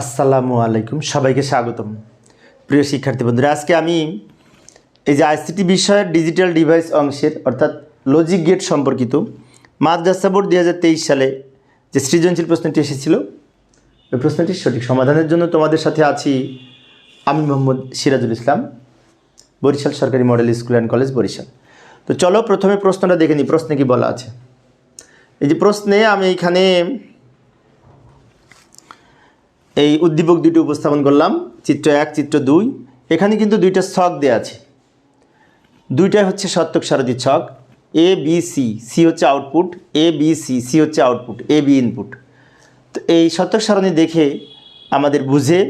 আসসালামু আলাইকুম, সবাইকে স্বাগতম। প্রিয় শিক্ষার্থী বন্ধুরা, আজকে আমি এই যে আইসিটি বিষয়ের ডিজিটাল ডিভাইস অংশের, অর্থাৎ লজিক গেট সম্পর্কিত মাদ্রাসা বোর্ড দু হাজার তেইশ সালে যে সৃজনশীল প্রশ্নটি এসেছিল, ওই প্রশ্নটির সঠিক সমাধানের জন্য তোমাদের সাথে আছি আমি মোহাম্মদ সিরাজুল ইসলাম, বরিশাল সরকারি model school and college Barishal. তো চলো প্রথমে প্রশ্নটা দেখে নিই, প্রশ্নে কি বলা আছে? এই যে প্রশ্নে আমি এখানে এই উদ্দীপক দুটি উপস্থাপন করলাম, চিত্র এক, চিত্র দুই। এখানে কিন্তু দুইটা ছক দেওয়া আছে। দুইটাই হচ্ছে সত্যক সারথী ছক। এ বি সি সি হচ্ছে output A B C C হচ্ছে আউটপুট এ বি ইনপুট তো এই সত্যক সারণী দেখে আমাদের বুঝে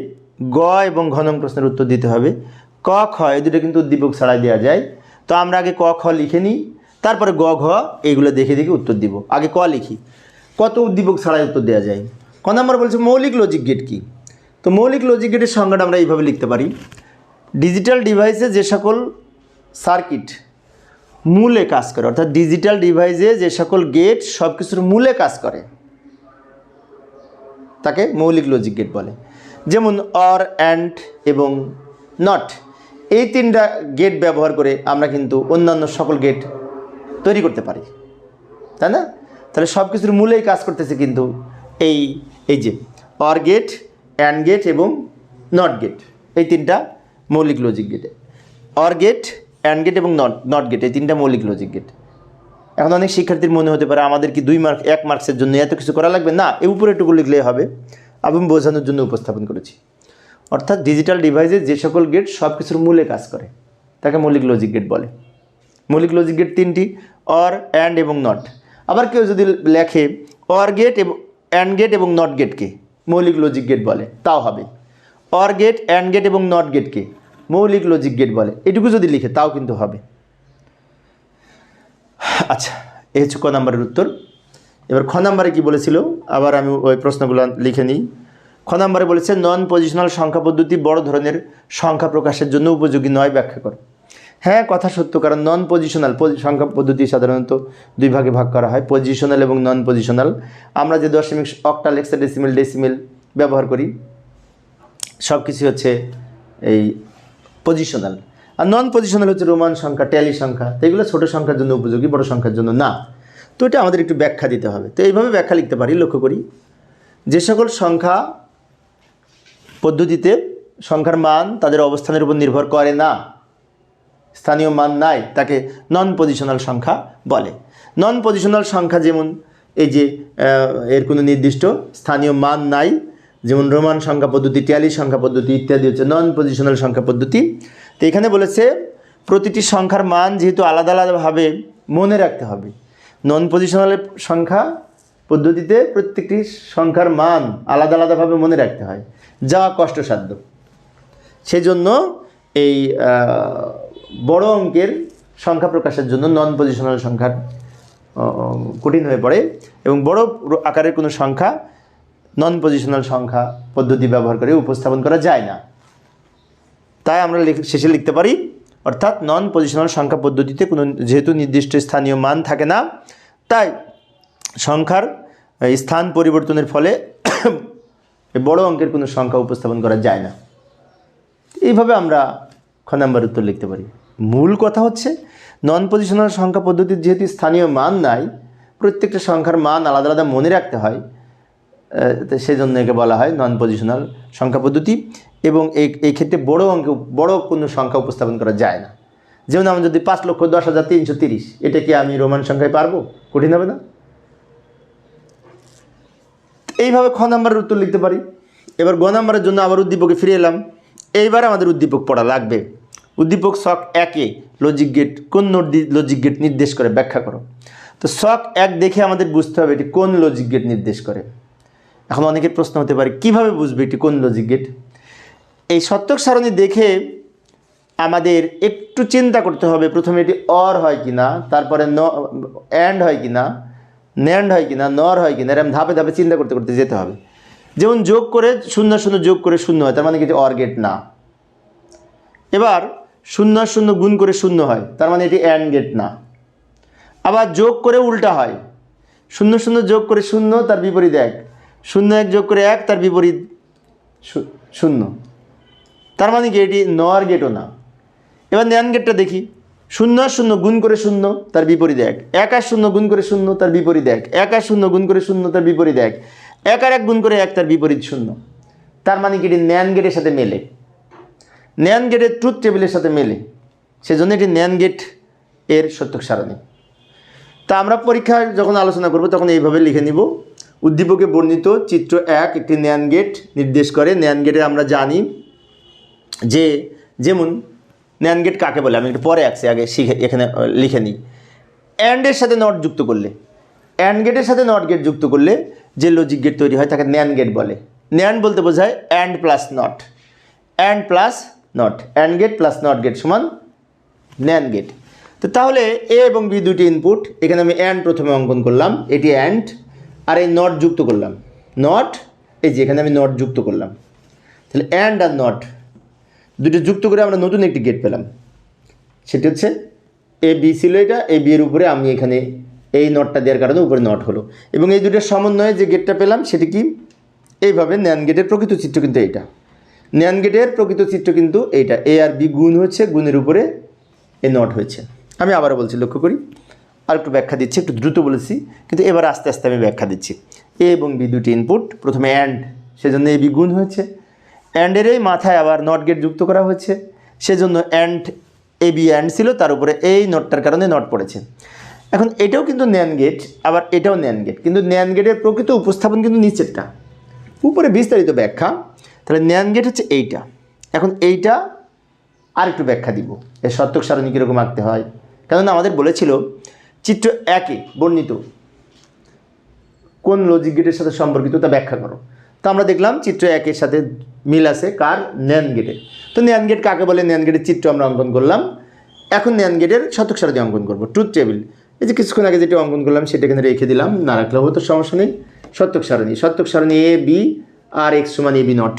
গ এবং ঘনম প্রশ্নের উত্তর দিতে হবে। ক, খ, এই দুটো কিন্তু উদ্দীপক ছাড়াই দেওয়া যায়। তো আমরা আগে ক, খ লিখে নিই, তারপরে গ, ঘ, এইগুলো দেখে দেখে উত্তর দিব। আগে ক লিখি। কত উদ্দীপক ছাড়াই উত্তর দেওয়া যায়? ক নম্বর বলছে মৌলিক লজিক গেট কি? তো মৌলিক লজিক গেটের সংজ্ঞাটা আমরা এইভাবে লিখতে পারি। ডিজিটাল ডিভাইসে যে সকল সার্কিট মূলে কাজ করে, অর্থাৎ ডিজিটাল ডিভাইসে যে সকল গেট সব কিছুর মূলে কাজ করে, তাকে মৌলিক লজিক গেট বলে। যেমন অর অ্যান্ড এবং নট এই তিনটা গেট ব্যবহার করে আমরা কিন্তু অন্যান্য সকল গেট তৈরি করতে পারি। তাই না? তাহলে সব কিছুর মূলেই কাজ করতেছে কিন্তু এই এই যে অর গেট অ্যান্ড গেট এবং নট গেট এই তিনটা মৌলিক logic gate or gate and gate এবং নট নট গেট এই তিনটা মৌলিক লজিক গেট এখন অনেক শিক্ষার্থীর মনে হতে পারে আমাদের কি দুই মার্ক এক মার্কসের জন্য এত কিছু করা লাগবে? না এই উপরে একটুকু লিখলেই হবে। আমি বোঝানোর জন্য উপস্থাপন করেছি। অর্থাৎ ডিজিটাল ডিভাইসে যে সকল গেট সব কিছুর মূলে কাজ করে, তাকে মৌলিক লজিক গেট বলে। মৌলিক লজিক গেট তিনটি অর অ্যান্ড এবং নট আবার কেউ যদি লেখে অর গেট এবং অ্যান্ড গেট এবং নট গেটকে মৌলিক লজিক গেট বলে, তাও হবে। অর গেট অ্যান্ড গেট এবং নট গেটকে মৌলিক লজিক গেট বলে, এটুকু যদি লিখে, তাও কিন্তু হবে। আচ্ছা এই হচ্ছে ক নাম্বারের উত্তর। এবার খ নাম্বারে কী বলেছিল? আবার আমি ওই প্রশ্নগুলো লিখে নিই। খ নাম্বারে বলেছে নন পজিশনাল সংখ্যা পদ্ধতি বড় ধরনের সংখ্যা প্রকাশের জন্য উপযোগী নয়, ব্যাখ্যা করো। হ্যাঁ কথা সত্য, কারণ নন পজিশনাল সংখ্যা পদ্ধতি সাধারণত দুই ভাগে ভাগ করা হয় পজিশনাল এবং নন পজিশনাল আমরা যে দশমিক অক্টাল এক্সাডেসিমেল ডেসিমেল ব্যবহার করি সব কিছু হচ্ছে এই পজিশনাল আর নন পজিশনাল হচ্ছে রোমান সংখ্যা ট্যালি সংখ্যা। তো এগুলো ছোটো সংখ্যার জন্য উপযোগী, বড় সংখ্যার জন্য না। তো এটা আমাদের একটু ব্যাখ্যা দিতে হবে। তো এইভাবে ব্যাখ্যা লিখতে পারি, লক্ষ্য করি। যে সকল সংখ্যা পদ্ধতিতে সংখ্যার মান তাদের অবস্থানের উপর নির্ভর করে না। স্থানীয় মান নাই, তাকে নন পজিশনাল সংখ্যা বলে। নন পজিশনাল সংখ্যা যেমন এই যে এর কোনো নির্দিষ্ট স্থানীয় মান নাই, যেমন রোমান সংখ্যা পদ্ধতি ট্যালি সংখ্যা পদ্ধতি ইত্যাদি হচ্ছে নন পজিশনাল সংখ্যা পদ্ধতি। তো এখানে বলেছে, প্রতিটি সংখ্যার মান যেহেতু আলাদা আলাদাভাবে মনে রাখতে হবে। নন পজিশনাল সংখ্যা পদ্ধতিতে প্রত্যেকটি সংখ্যার মান আলাদা আলাদাভাবে মনে রাখতে হয়, যা কষ্টসাধ্য। সেজন্য এই বড় অঙ্কের সংখ্যা প্রকাশের জন্য নন পজিশনাল সংখ্যা কঠিন হয়ে পড়ে এবং বড় আকারের কোনো সংখ্যা নন পজিশনাল সংখ্যা পদ্ধতি ব্যবহার করে উপস্থাপন করা যায় না। তাই আমরা শেষে লিখতে পারি, অর্থাৎ নন পজিশনাল সংখ্যা পদ্ধতিতে কোনো যেহেতু নির্দিষ্ট স্থানীয় মান থাকে না, তাই সংখ্যার স্থান পরিবর্তনের ফলে বড় অঙ্কের কোনো সংখ্যা উপস্থাপন করা যায় না। এইভাবে আমরা খ নাম্বার উত্তর লিখতে পারি। মূল কথা হচ্ছে নন পজিশনাল সংখ্যা পদ্ধতির যেহেতু স্থানীয় মান নাই, প্রত্যেকটা সংখ্যার মান আলাদা আলাদা মনে রাখতে হয় তো সেজন্য একে বলা হয় নন পজিশনাল সংখ্যা পদ্ধতি এবং এই ক্ষেত্রে বড় অঙ্কে, বড় কোনো সংখ্যা উপস্থাপন করা যায় না। যেমন আমি যদি পাঁচ লক্ষ দশ হাজার তিনশো তিরিশ, এটা কি আমি রোমান সংখ্যায় পারব? কঠিন হবে না? এইভাবে খ নাম্বারের উত্তর লিখতে পারি। এবার গ নাম্বারের জন্য আবার উদ্দীপকে ফিরে এলাম। এইবার আমাদের উদ্দীপক পড়া লাগবে। উদ্দীপক শক একে লজিক গেট কোন লজিক গেট নির্দেশ করে? ব্যাখ্যা করো। তো শক এক দেখে আমাদের বুঝতে হবে এটি কোন লজিক গেট নির্দেশ করে। এখন অনেকের প্রশ্ন হতে পারে, কীভাবে বুঝবে এটি কোন লজিক গেট এই সত্যক সারণী দেখে আমাদের একটু চিন্তা করতে হবে, প্রথমে এটি অর হয় কি না তারপরে ন অ্যান্ড হয় কি না ন্যান্ড হয় কি না নর হয় কি না এরকম ধাপে ধাপে চিন্তা করতে করতে যেতে হবে। যেমন যোগ করে শূন্য শূন্য যোগ করে শূন্য হয়, তার মানে কি? অর গেট না। এবার শূন্য শূন্য গুণ করে শূন্য হয়, তার মানে এটি অ্যান্ড গেট না। আবার যোগ করে উল্টা হয়। শূন্য শূন্য যোগ করে শূন্য, তার বিপরীত এক। শূন্য এক যোগ করে এক, তার বিপরীত শূন্য। তার মানে কি, এটি নর গেটও না। এবার ন্যান গেটটা দেখি। শূন্য আর শূন্য গুণ করে শূন্য, তার বিপরীত এক। এক আর শূন্য গুণ করে শূন্য, তার বিপরীত এক। এক আর শূন্য গুণ করে শূন্য, তার বিপরীত এক। এক আর এক গুণ করে এক, তার বিপরীত শূন্য। তার মানে কি, এটি ন্যান গেটের সাথে মেলে। ন্যান গেটের ট্রুথ টেবিলের সাথে মেলে। সেজন্য এটি ন্যান গেটের সত্যক সারণী। তা আমরা পরীক্ষায় যখন আলোচনা করব, তখন এইভাবে লিখে নিব। উদ্দীপকে বর্ণিত চিত্র এক একটি ন্যান গেট নির্দেশ করে। ন্যান গেটে আমরা জানি যে, যেমন ন্যান গেট কাকে বলে? আমি একটু পরে আসছি আগে শিখে, এখানে লিখে নিই। অ্যান্ডের সাথে নট যুক্ত করলে। অ্যান্ড গেটের সাথে নট গেট যুক্ত করলে যে লজিক গেট তৈরি হয়, তাকে ন্যান গেট বলে। ন্যান বলতে বোঝায় and plus not and plus not and gate plus not gate সমান ন্যান গেট তো তাহলে এ এবং বি দুটি ইনপুট এখানে আমি অ্যান্ড প্রথমে অঙ্কন করলাম, এটি অ্যান্ড আর এই নট যুক্ত করলাম। নট এই যে এখানে আমি নট যুক্ত করলাম। তাহলে অ্যান্ড আর নট দুটো যুক্ত করে আমরা নতুন একটি গেট পেলাম। সেটি হচ্ছে এ বি ছিল এটা এ বি এর উপরে আমি এখানে এই নটটা দেওয়ার কারণে উপরে নট হলো। এবং এই দুটোর সমন্বয়ে যে গেটটা পেলাম, সেটি কি? এইভাবে ন্যান গেটের প্রকৃত চিত্র কিন্তু এইটা। ন্যান গেটের প্রকৃত চিত্র কিন্তু এইটা। এ আর বি গুণ হচ্ছে গুণের উপরে এ নট হয়েছে। আমি আবারও বলছি, লক্ষ্য করি। আর একটু ব্যাখ্যা দিচ্ছি, একটু দ্রুত বলেছি, কিন্তু এবার আস্তে আস্তে আমি ব্যাখ্যা দিচ্ছি। এ এবং বি দুটি ইনপুট প্রথমে অ্যান্ড সেজন্য এ বি গুণ হয়েছে। অ্যান্ডের এই মাথায় আবার নট গেট যুক্ত করা হয়েছে। সেজন্য অ্যান্ড এ বি অ্যান্ড ছিল, তার উপরে এই নটটার কারণে নট পড়েছে। এখন এটাও কিন্তু ন্যান গেট, আবার এটাও ন্যান গেট। কিন্তু ন্যান গেটের প্রকৃত উপস্থাপন কিন্তু নিচেরটা উপরে বিস্তারিত ব্যাখ্যা তাহলে ন্যান গেট হচ্ছে এইটা। এখন এইটা আর একটু ব্যাখ্যা দিব। এর সত্যক সারণী কীরকম আঁকতে হয়? কেননা আমাদের বলেছিল, চিত্র একে বর্ণিত। কোন লজিক গেটের সাথে সম্পর্কিত তা ব্যাখ্যা করো। তো আমরা দেখলাম চিত্র একের সাথে মিল আছে কার? ন্যান গেটের তো ন্যান গেট কাকে বলে? ন্যান গেটের চিত্র আমরা অঙ্কন করলাম। এখন ন্যান গেটের শতক সারণী অঙ্কন করব। ট্রুথ টেবিল এই যে কিছুক্ষণ আগে যেটা অঙ্কন করলাম, সেটা এখানে রেখে দিলাম। না রাখলেও হতো সমস্যা নেই। সত্যক সারণী। সত্যক সারণী এ বি আর এক্স সমান এ বি নট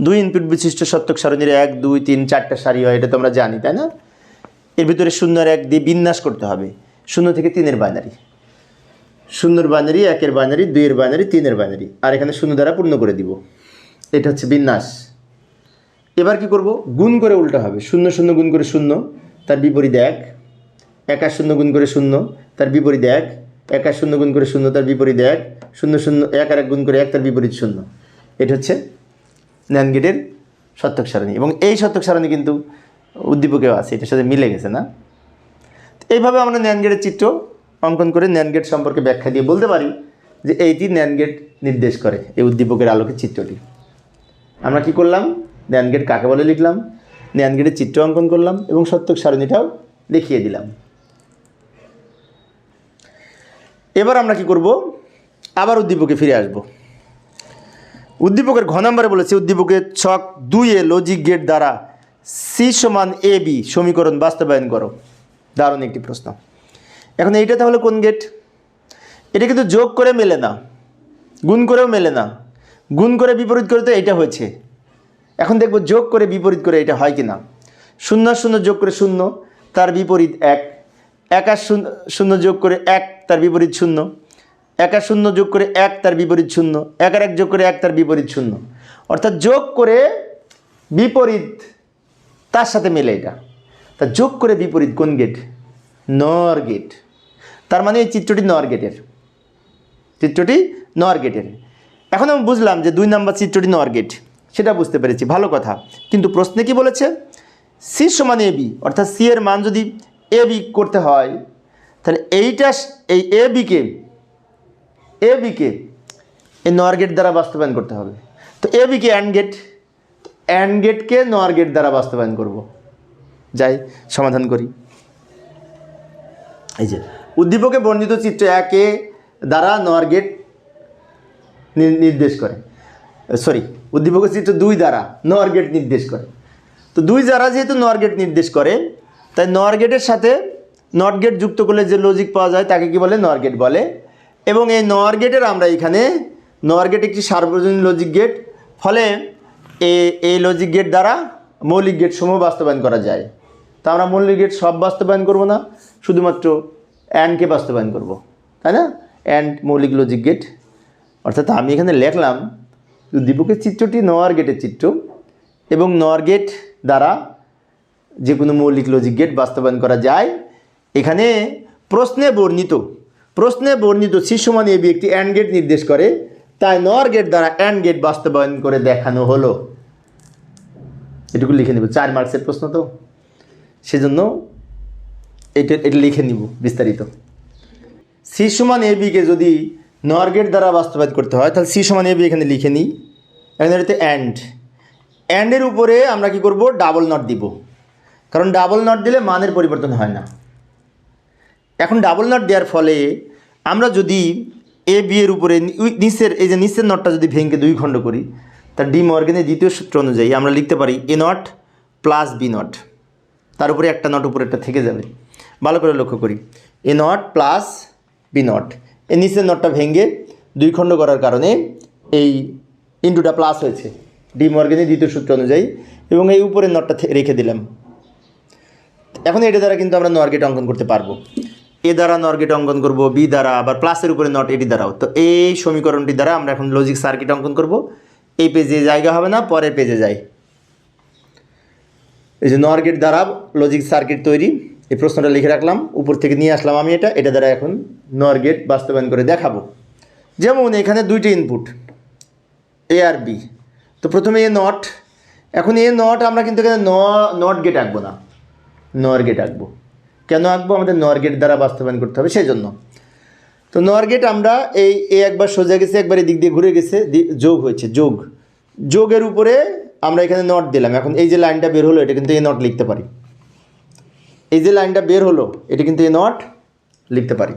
দুই ইনপুট বিশিষ্ট সত্যক সারণীর এক, দুই, তিন, চারটা সারি হয়, এটা তো আমরা জানি, তাই না? এর ভিতরে শূন্য আর এক দিয়ে বিন্যাস করতে হবে। শূন্য থেকে তিনের বাইনারি শূন্যর বাইনারি একের বাইনারি দুইয়ের বাইনারি তিনের বাইনারি আর এখানে শূন্য দ্বারা পূর্ণ করে দিব। এটা হচ্ছে বিন্যাস। এবার কি করব? গুণ করে উল্টা হবে। শূন্য শূন্য গুণ করে শূন্য, তার বিপরীত এক। একা শূন্য গুণ করে শূন্য, তার বিপরীত এক। একা শূন্য গুণ করে শূন্য, তার বিপরীত এক। শূন্য শূন্য, এক আর এক গুণ করে এক, তার বিপরীত শূন্য। এটা হচ্ছে ন্যান গেটের সত্যক সারণী। এবং এই সত্যক সারণী কিন্তু উদ্দীপকেও আছে, এটার সাথে মিলে গেছে না? এইভাবে আমরা ন্যান গেটের চিত্র অঙ্কন করে ন্যান গেট সম্পর্কে ব্যাখ্যা দিয়ে বলতে পারি যে এইটি ন্যান গেট নির্দেশ করে এই উদ্দীপকের আলোকে চিত্রটি। আমরা কি করলাম? ন্যান গেট কাকে বলে লিখলাম? ন্যান গেটের চিত্র অঙ্কন করলাম এবং সত্যক সারণীটাও দেখিয়ে দিলাম। এবার আমরা কি করব? আবার উদ্দীপকে ফিরে আসব। উদ্দীপকের ঘ নম্বরে বলেছে, উদ্দীপকের ছক দুইয়ে লজিক গেট দ্বারা সি সমান এ বি সমীকরণ বাস্তবায়ন করো। দারুণ একটি প্রশ্ন। এখন এইটা তাহলে কোন গেট এটা কিন্তু যোগ করে মেলে না, গুণ করেও মেলে না। গুণ করে বিপরীত করে তো এটা হয়েছে। এখন দেখব যোগ করে বিপরীত করে এটা হয় কি না শূন্য শূন্য যোগ করে শূন্য, তার বিপরীত এক। এক শূন্য শূন্য যোগ করে এক, তার বিপরীত শূন্য। এক শূন্য যোগ করে এক তার বিপরীত শূন্য, এক এক যোগ করে এক তার বিপরীত শূন্য। অর্থাৎ যোগ করে বিপরীত তার সাথে মেলে এটা। তা যোগ করে বিপরীত কোন গেট নর গেট তার মানে এই চিত্রটি নর গেটের চিত্রটি নর গেটের এখন আমি বুঝলাম যে দুই নম্বর চিত্রটি নর গেট সেটা বুঝতে পেরেছি, ভালো কথা। কিন্তু প্রশ্নে কি বলেছে? সি সমান এ বি অর্থাৎ সি এর মান যদি এ বি করতে হয়, তাহলে এইটা, এই এ বিকে এ বিকে এই নর গেট দ্বারা বাস্তবায়ন করতে হবে। তো এ বিকে অ্যান্ড গেট অ্যান্ড গেটকে নর গেট দ্বারা বাস্তবায়ন করব। যাই, সমাধান করি। এই যে, উদ্দীপকে বর্ণিত চিত্র একে দ্বারা নর গেট নির্দেশ করে। সরি, উদ্দীপকের চিত্র দুই দ্বারা নর গেট নির্দেশ করে। তো দুই দ্বারা যেহেতু নর গেট নির্দেশ করে, তাই নর গেটের সাথে নট গেট যুক্ত করলে যে লজিক পাওয়া যায়, তাকে কি বলে? নর গেট বলে এবং এই নর গেটের আমরা এখানে নর গেট একটি সার্বজনীন লজিক গেট ফলে এই লজিক গেট দ্বারা মৌলিক গেট সমূহ বাস্তবায়ন করা যায়। তা আমরা মৌলিক গেট সব বাস্তবায়ন করব না, শুধুমাত্র অ্যান্ডকে বাস্তবায়ন করব, তাই না? অ্যান্ড মৌলিক লজিক গেট অর্থাৎ আমি এখানে লিখলাম উদ্দীপকের চিত্রটি নওয়ার গেটের চিত্র, এবং নওয়ার গেট দ্বারা যে কোনো মৌলিক লজিক গেট বাস্তবায়ন করা যায়। এখানে প্রশ্নে বর্ণিত প্রশ্নে বর্ণিত সি সমান এবি একটি অ্যান্ড গেট নির্দেশ করে, তাই নর গেট দ্বারা অ্যান্ড গেট বাস্তবায়ন করে দেখানো হলো। এটুকু লিখে নেব, চার মার্কসের প্রশ্ন তো। সেজন্য এটা এটা লিখে নিব বিস্তারিত। সি সমান এ বিকে যদি নর গেট দ্বারা বাস্তবায়ন করতে হয়, তাহলে সি সমান এ বি এখানে লিখে নিই। এখানে হচ্ছে অ্যান্ড। অ্যান্ডের উপরে আমরা কি করব? ডাবল নট দিব। কারণ ডাবল নট দিলে মানের পরিবর্তন হয় না। এখন ডাবল নট দেওয়ার ফলে আমরা যদি এ বি এর উপরে নিচের, এই যে নিচের নটটা যদি ভেঙে দুই খণ্ড করি তার ডি মর্গেনের দ্বিতীয় সূত্র অনুযায়ী আমরা লিখতে পারি A not plus B not তার উপরে একটা নট উপরে একটা থেকে যাবে। ভালো করে লক্ষ্য করি। A not plus B not A নিচের নটটা ভেঙে দুই খণ্ড করার কারণে এই ইন্টুটা প্লাস হয়েছে। ডি মর্গেনের দ্বিতীয় সূত্র অনুযায়ী এবং এই উপরের নটটা রেখে দিলাম। এখন এটা দ্বারা কিন্তু আমরা নর্গেট অঙ্কন করতে পারব। এ দ্বারা নরগেট অঙ্কন করব, বি দ্বারা, আবার প্লাসের উপরে নট এটি দ্বারাও। তো এই সমীকরণটি দ্বারা আমরা এখন লজিক সার্কিট অঙ্কন করব। এই পেজে জায়গা হবে না, পরের পেজে যাই। এই যে নরগেট দ্বারা লজিক সার্কিট তৈরি, এই প্রশ্নটা লিখে রাখলাম, উপর থেকে নিয়ে আসলাম আমি এটা এটা দ্বারা এখন নরগেট বাস্তবায়ন করে দেখাবো। যেমন এখানে দুইটি ইনপুট এ আর বি তো প্রথমে এ নট, এখন এ নট আমরা কিন্তু এখানে নট গেট আঁকবো না নর গেট আঁকবো। কেন আঁকবো? আমাদের নর গেট দ্বারা বাস্তবায়ন করতে হবে সেই জন্য তো নর আমরা এই এ একবার সোজা গেছে, একবার এদিক দিয়ে ঘুরে গেছে যোগ হয়েছে, যোগ। যোগের উপরে আমরা এখানে নট দিলাম। এখন এই যে লাইনটা বের হলো, এটা কিন্তু এ নট লিখতে পারি। এই যে লাইনটা বের হলো, এটা কিন্তু এ নট লিখতে পারি।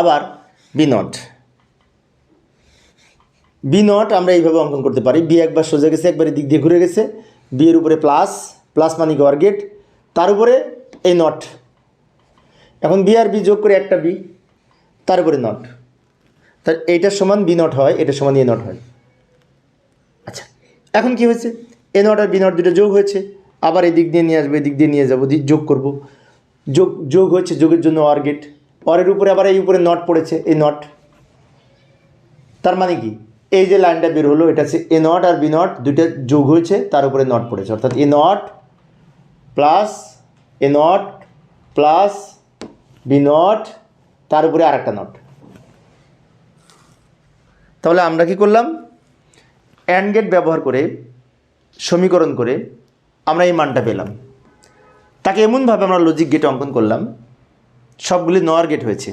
আবার বি নট বি নট আমরা এইভাবে অঙ্কন করতে পারি। বি একবার সোজা গেছে, একবার দিক দিয়ে ঘুরে গেছে। বি এর উপরে প্লাস প্লাস মানে গড় গেট তার উপরে এই নট। এখন বি আর বি যোগ করে একটা বি, তার উপরে নট। তার এইটার সমান বি নট হয় এটার সমান এ নট হয়। আচ্ছা এখন কি হয়েছে? এ নট আর বি নট দুটো যোগ হয়েছে, আবার এই দিক দিয়ে নিয়ে আসবে, এদিক দিয়ে নিয়ে যাব যোগ করব। যোগ যোগ হয়েছে যোগের জন্য অর গেট অরের উপরে আবার এই উপরে নট পড়েছে এই নট। তার মানে কি? এই যে লাইনটা বের হলো, এটা হচ্ছে এ নট আর বি নট, দুইটা যোগ হয়েছে, তার উপরে নট পড়েছে। অর্থাৎ A not plus A not plus B not তার উপরে আর একটা নট তাহলে আমরা কি করলাম? অ্যান্ড গেট ব্যবহার করে, সমীকরণ করে আমরা এই মানটা পেলাম। তাকে এমনভাবে আমরা লজিক গেট অঙ্কন করলাম। সবগুলি নর গেট হয়েছে।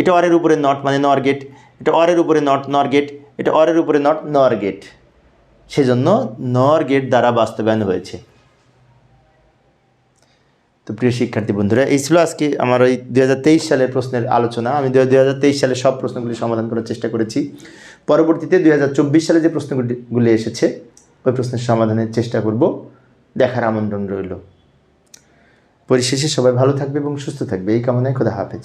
এটা অরের উপরে নট মানে নর গেট এটা অরের উপরে নট নর গেট এটা অরের উপরে নট নর গেট সেজন্য নর গেট দ্বারা বাস্তবায়ন হয়েছে। তো প্রিয় শিক্ষার্থী বন্ধুরা, এই ছিল আজকে আমার ওই দুই হাজার তেইশ সালের প্রশ্নের আলোচনা। আমি দুই হাজার তেইশ সালে সব প্রশ্নগুলি সমাধান করার চেষ্টা করেছি। পরবর্তীতে দুই হাজার চব্বিশ সালে যে প্রশ্নগুলি এসেছে, ওই প্রশ্নের সমাধানের চেষ্টা করব। দেখার আমন্ত্রণ রইল। পরিশেষে সবাই ভালো থাকবে এবং সুস্থ থাকবে। এই কামনায় খোদা হাফেজ।